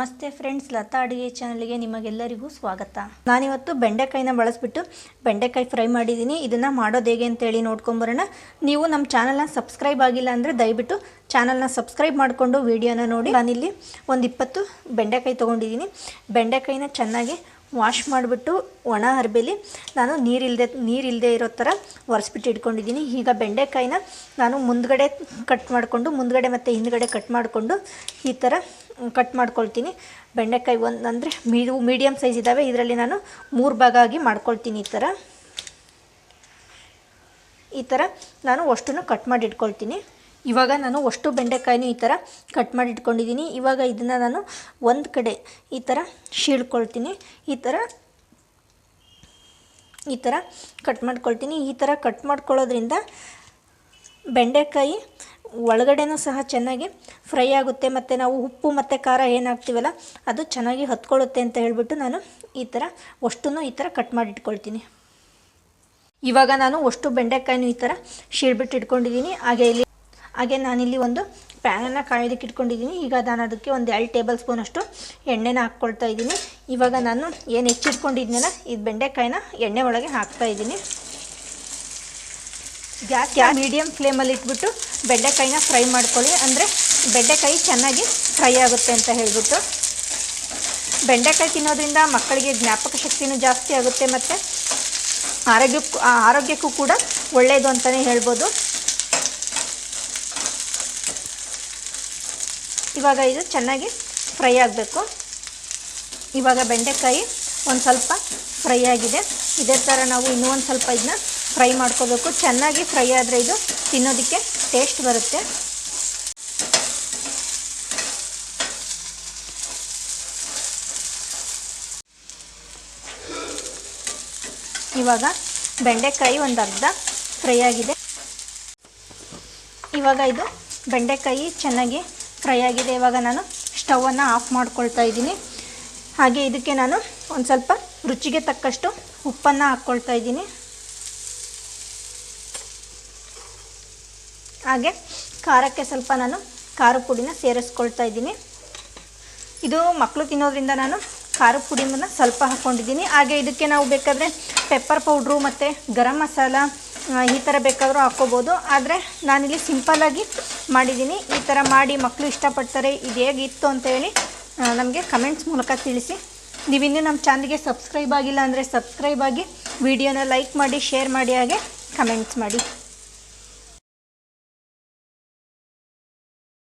ನಮಸ್ತೆ ಫ್ರೆಂಡ್ಸ್, ಲತಾ ಅಡುಗೆ ಚಾನಲ್ಗೆ ನಿಮಗೆಲ್ಲರಿಗೂ ಸ್ವಾಗತ. ನಾನಿವತ್ತು ಬೆಂಡೆಕಾಯಿನ ಬಳಸ್ಬಿಟ್ಟು ಬೆಂಡೆಕಾಯಿ ಫ್ರೈ ಮಾಡಿದ್ದೀನಿ. ಇದನ್ನು ಮಾಡೋದು ಹೇಗೆ ಅಂತೇಳಿ ನೋಡ್ಕೊಂಬರೋಣ. ನೀವು ನಮ್ಮ ಚಾನಲ್ನ ಸಬ್ಸ್ಕ್ರೈಬ್ ಆಗಿಲ್ಲ ಅಂದರೆ ದಯವಿಟ್ಟು ಚಾನಲ್ನ ಸಬ್ಸ್ಕ್ರೈಬ್ ಮಾಡಿಕೊಂಡು ವಿಡಿಯೋನ ನೋಡಿ. ನಾನಿಲ್ಲಿ ಒಂದು ಇಪ್ಪತ್ತು ಬೆಂಡೆಕಾಯಿ ತೊಗೊಂಡಿದ್ದೀನಿ. ಬೆಂಡೆಕಾಯಿನ ಚೆನ್ನಾಗಿ ವಾಶ್ ಮಾಡಿಬಿಟ್ಟು ಒಣ ಅರ್ಬೇಲಿ ನಾನು ನೀರಿಲ್ಲದೆ ನೀರಿಲ್ಲದೆ ಇರೋ ಥರ ಒರೆಸ್ಬಿಟ್ಟು ಇಟ್ಕೊಂಡಿದ್ದೀನಿ. ಈಗ ಬೆಂಡೆಕಾಯಿನ ನಾನು ಮುಂದ್ಗಡೆ ಕಟ್ ಮಾಡಿಕೊಂಡು, ಮುಂದ್ಗಡೆ ಮತ್ತು ಹಿಂದ್ಗಡೆ ಕಟ್ ಮಾಡಿಕೊಂಡು ಈ ಥರ ಕಟ್ ಮಾಡ್ಕೊಳ್ತೀನಿ. ಬೆಂಡೆಕಾಯಿ ಒಂದು ಅಂದರೆ ಮೀಡು ಮೀಡಿಯಮ್ ಸೈಜ್ ಇದ್ದಾವೆ ಇದರಲ್ಲಿ ನಾನು ಮೂರು ಭಾಗ ಆಗಿ ಮಾಡ್ಕೊಳ್ತೀನಿ ಈ ಥರ. ಈ ಥರ ನಾನು ಅಷ್ಟನ್ನು ಕಟ್ ಮಾಡಿ ಇಟ್ಕೊಳ್ತೀನಿ. ಇವಾಗ ನಾನು ಅಷ್ಟು ಬೆಂಡೆಕಾಯಿನೂ ಈ ಥರ ಕಟ್ ಮಾಡಿ ಇಟ್ಕೊಂಡಿದ್ದೀನಿ. ಇವಾಗ ಇದನ್ನು ನಾನು ಒಂದು ಕಡೆ ಈ ಥರ ಶೀಳ್ಕೊಳ್ತೀನಿ. ಈ ಥರ ಈ ಥರ ಕಟ್ ಮಾಡ್ಕೊಳ್ತೀನಿ. ಈ ಥರ ಕಟ್ ಮಾಡ್ಕೊಳ್ಳೋದ್ರಿಂದ ಬೆಂಡೆಕಾಯಿ ಒಳಗಡೆನೂ ಸಹ ಚೆನ್ನಾಗಿ ಫ್ರೈ ಆಗುತ್ತೆ. ಮತ್ತು ನಾವು ಉಪ್ಪು ಮತ್ತು ಖಾರ ಏನು ಅದು ಚೆನ್ನಾಗಿ ಹತ್ಕೊಳ್ಳುತ್ತೆ ಅಂತ ಹೇಳಿಬಿಟ್ಟು ನಾನು ಈ ಥರ ಅಷ್ಟೂ ಈ ಥರ ಕಟ್ ಮಾಡಿ ಇಟ್ಕೊಳ್ತೀನಿ. ಇವಾಗ ನಾನು ಅಷ್ಟು ಬೆಂಡೆಕಾಯಿನೂ ಈ ಥರ ಶೀಳ್ಬಿಟ್ಟು ಇಟ್ಕೊಂಡಿದ್ದೀನಿ. ಹಾಗೆ ಇಲ್ಲಿ ಹಾಗೆ ನಾನಿಲ್ಲಿ ಒಂದು ಪ್ಯಾನನ್ನು ಕಾಯೋದಕ್ಕೆ ಇಟ್ಕೊಂಡಿದ್ದೀನಿ. ಈಗ ನಾನು ಅದಕ್ಕೆ ಒಂದು ಎರಡು ಟೇಬಲ್ ಸ್ಪೂನಷ್ಟು ಎಣ್ಣೆನ ಹಾಕ್ಕೊಳ್ತಾ ಇದ್ದೀನಿ. ಇವಾಗ ನಾನು ಏನು ಹೆಚ್ಚಿಟ್ಕೊಂಡಿದ್ನಲ್ಲ ಇದು ಬೆಂಡೆಕಾಯಿನ ಎಣ್ಣೆ ಒಳಗೆ ಹಾಕ್ತಾ ಇದ್ದೀನಿ. ಗ್ಯಾಸ್ ಗ್ಯಾಸ್ ಮೀಡಿಯಮ್ ಫ್ಲೇಮಲ್ಲಿ ಇಟ್ಬಿಟ್ಟು ಬೆಂಡೆಕಾಯಿನ ಫ್ರೈ ಮಾಡ್ಕೊಳ್ಳಿ. ಅಂದರೆ ಬೆಂಡೆಕಾಯಿ ಚೆನ್ನಾಗಿ ಫ್ರೈ ಆಗುತ್ತೆ ಅಂತ ಹೇಳಿಬಿಟ್ಟು. ಬೆಂಡೆಕಾಯಿ ತಿನ್ನೋದ್ರಿಂದ ಮಕ್ಕಳಿಗೆ ಜ್ಞಾಪಕ ಶಕ್ತಿನೂ ಜಾಸ್ತಿ ಆಗುತ್ತೆ ಮತ್ತು ಆರೋಗ್ಯಕ್ಕೂ ಆರೋಗ್ಯಕ್ಕೂ ಕೂಡ ಒಳ್ಳೆಯದು ಅಂತಲೇ ಹೇಳ್ಬೋದು. ಇವಾಗ ಇದು ಚೆನ್ನಾಗಿ ಫ್ರೈ ಆಗಬೇಕು. ಇವಾಗ ಬೆಂಡೆಕಾಯಿ ಒಂದು ಸ್ವಲ್ಪ ಫ್ರೈ ಆಗಿದೆ. ಇದೇ ಥರ ನಾವು ಇನ್ನೂ ಒಂದು ಸ್ವಲ್ಪ ಇದನ್ನ ಫ್ರೈ ಮಾಡ್ಕೋಬೇಕು. ಚೆನ್ನಾಗಿ ಫ್ರೈ ಆದರೆ ಇದು ತಿನ್ನೋದಕ್ಕೆ ಟೇಸ್ಟ್ ಬರುತ್ತೆ. ಇವಾಗ ಬೆಂಡೆಕಾಯಿ ಒಂದು ಅರ್ಧ ಫ್ರೈ ಆಗಿದೆ. ಇವಾಗ ಇದು ಬೆಂಡೆಕಾಯಿ ಚೆನ್ನಾಗಿ ಫ್ರೈ ಆಗಿದೆ. ಇವಾಗ ನಾನು ಸ್ಟವನ್ನು ಆಫ್ ಮಾಡ್ಕೊಳ್ತಾ ಇದ್ದೀನಿ. ಹಾಗೆ ಇದಕ್ಕೆ ನಾನು ಒಂದು ಸ್ವಲ್ಪ ರುಚಿಗೆ ತಕ್ಕಷ್ಟು ಉಪ್ಪನ್ನು ಹಾಕ್ಕೊಳ್ತಾ ಇದ್ದೀನಿ. ಹಾಗೆ ಖಾರಕ್ಕೆ ಸ್ವಲ್ಪ ನಾನು ಖಾರ ಪುಡಿನ ಸೇರಿಸ್ಕೊಳ್ತಾ ಇದ್ದೀನಿ. ಇದು ಮಕ್ಕಳು ತಿನ್ನೋದ್ರಿಂದ ನಾನು ಖಾರ ಪುಡಿನ ಸ್ವಲ್ಪ ಹಾಕ್ಕೊಂಡಿದ್ದೀನಿ ಹಾಗೆ ಇದಕ್ಕೆ ನಾವು ಬೇಕಾದರೆ ಪೆಪ್ಪರ್ ಪೌಡ್ರು ಮತ್ತು ಗರಂ ಮಸಾಲ ಈ ಥರ ಬೇಕಾದರೂ ಹಾಕ್ಕೋಬೋದು. ಆದರೆ ನಾನಿಲ್ಲಿ ಸಿಂಪಲ್ಲಾಗಿ ಮಾಡಿದ್ದೀನಿ ಈ ಥರ ಮಾಡಿ ಮಕ್ಕಳು ಇಷ್ಟಪಡ್ತಾರೆ, ಇದು ಹೇಗಿತ್ತು ಅಂತ ಹೇಳಿ ನಮಗೆ ಕಮೆಂಟ್ಸ್ ಮೂಲಕ ತಿಳಿಸಿ. ನೀವಿನ್ನೂ ನಮ್ಮ ಚಾನಲ್ಗೆ ಸಬ್ಸ್ಕ್ರೈಬ್ ಆಗಿಲ್ಲ ಅಂದರೆ ಸಬ್ಸ್ಕ್ರೈಬ್ ಆಗಿ, ವಿಡಿಯೋನ ಲೈಕ್ ಮಾಡಿ ಶೇರ್ ಮಾಡಿ, ಹಾಗೆ ಕಮೆಂಟ್ಸ್ ಮಾಡಿ.